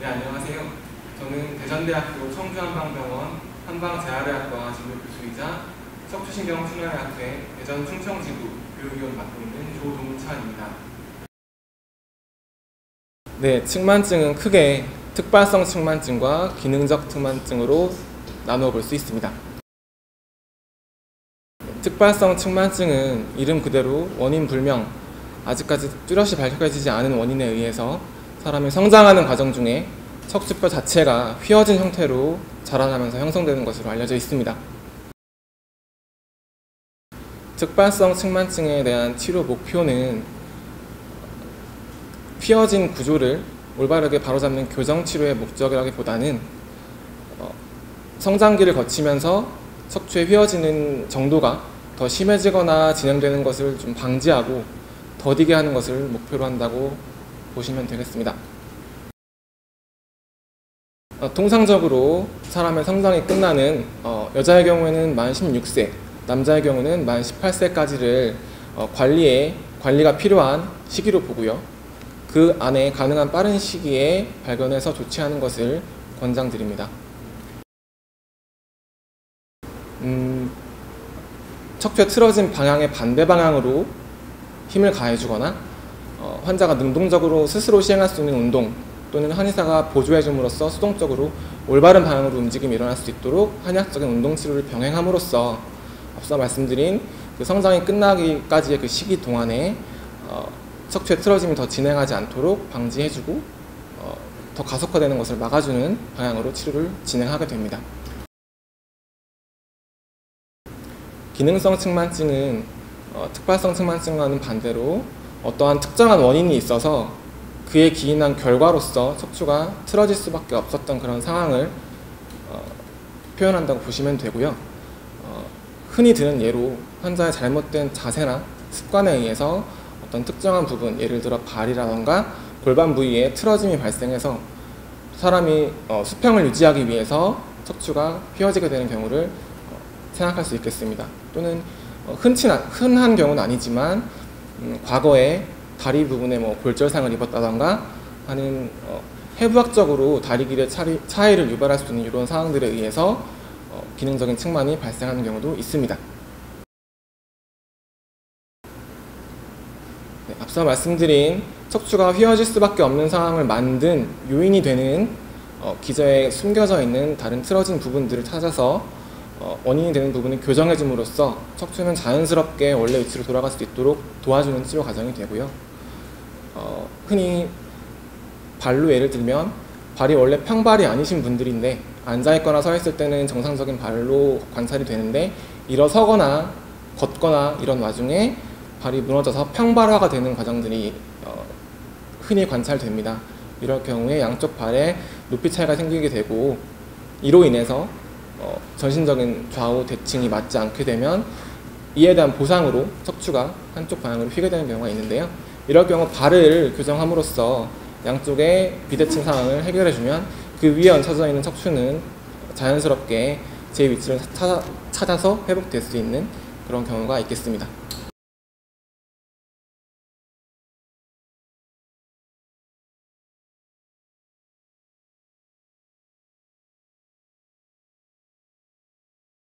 네, 안녕하세요. 저는 대전대학교 청주한방병원 한방재활의학과 진료교수이자 척추신경순환의학회 대전 충청지구 교육위원 맡고 있는 조동찬입니다. 네, 측만증은 크게 특발성 측만증과 기능적 측만증으로 나누어 볼 수 있습니다. 특발성 측만증은 이름 그대로 원인 불명, 아직까지 뚜렷이 밝혀지지 않은 원인에 의해서 사람이 성장하는 과정 중에 척추뼈 자체가 휘어진 형태로 자라나면서 형성되는 것으로 알려져 있습니다. 특발성 측만증에 대한 치료 목표는 휘어진 구조를 올바르게 바로잡는 교정 치료의 목적이라기보다는 어, 성장기를 거치면서 척추에 휘어지는 정도가 더 심해지거나 진행되는 것을 좀 방지하고 더디게 하는 것을 목표로 한다고 보시면 되겠습니다. 어, 통상적으로 사람의 성장이 끝나는 어, 여자의 경우에는 만 16세, 남자의 경우는 만 18세까지를 어, 관리에 관리가 필요한 시기로 보고요. 그 안에 가능한 빠른 시기에 발견해서 조치하는 것을 권장드립니다. 음, 척추에 틀어진 방향의 반대 방향으로 힘을 가해주거나 어, 환자가 능동적으로 스스로 시행할 수 있는 운동 또는 한의사가 보조해줌으로써 수동적으로 올바른 방향으로 움직임이 일어날 수 있도록 한의학적인 운동 치료를 병행함으로써 앞서 말씀드린 그 성장이 끝나기까지의 그 시기 동안에 어, 척추의 틀어짐이 더 진행하지 않도록 방지해주고 어, 더 가속화되는 것을 막아주는 방향으로 치료를 진행하게 됩니다. 기능성 측만증은 어, 특발성 측만증과는 반대로 어떠한 특정한 원인이 있어서 그에 기인한 결과로서 척추가 틀어질 수밖에 없었던 그런 상황을 어, 표현한다고 보시면 되고요. 어, 흔히 드는 예로 환자의 잘못된 자세나 습관에 의해서 어떤 특정한 부분, 예를 들어 발이라던가 골반 부위에 틀어짐이 발생해서 사람이 어, 수평을 유지하기 위해서 척추가 휘어지게 되는 경우를 어, 생각할 수 있겠습니다. 또는 어, 흔치 흔한 경우는 아니지만 음, 과거에 다리 부분에 뭐 골절상을 입었다던가 하는 어, 해부학적으로 다리 길의 차리, 차이를 유발할 수 있는 이런 상황들에 의해서 어, 기능적인 측만이 발생하는 경우도 있습니다. 네, 앞서 말씀드린 척추가 휘어질 수밖에 없는 상황을 만든 요인이 되는 어, 기저에 숨겨져 있는 다른 틀어진 부분들을 찾아서 어, 원인이 되는 부분을 교정해줌으로써 척추는 자연스럽게 원래 위치로 돌아갈 수 있도록 도와주는 치료 과정이 되고요. 어, 흔히 발로 예를 들면 발이 원래 평발이 아니신 분들인데 앉아있거나 서 있을 때는 정상적인 발로 관찰이 되는데 일어서거나 걷거나 이런 와중에 발이 무너져서 평발화가 되는 과정들이 어, 흔히 관찰됩니다. 이럴 경우에 양쪽 발에 높이 차이가 생기게 되고 이로 인해서 어, 전신적인 좌우 대칭이 맞지 않게 되면 이에 대한 보상으로 척추가 한쪽 방향으로 휘게 되는 경우가 있는데요. 이럴 경우 발을 교정함으로써 양쪽의 비대칭 상황을 해결해주면 그 위에 얹혀져 있는 척추는 자연스럽게 제 위치를 찾아, 찾아서 회복될 수 있는 그런 경우가 있겠습니다.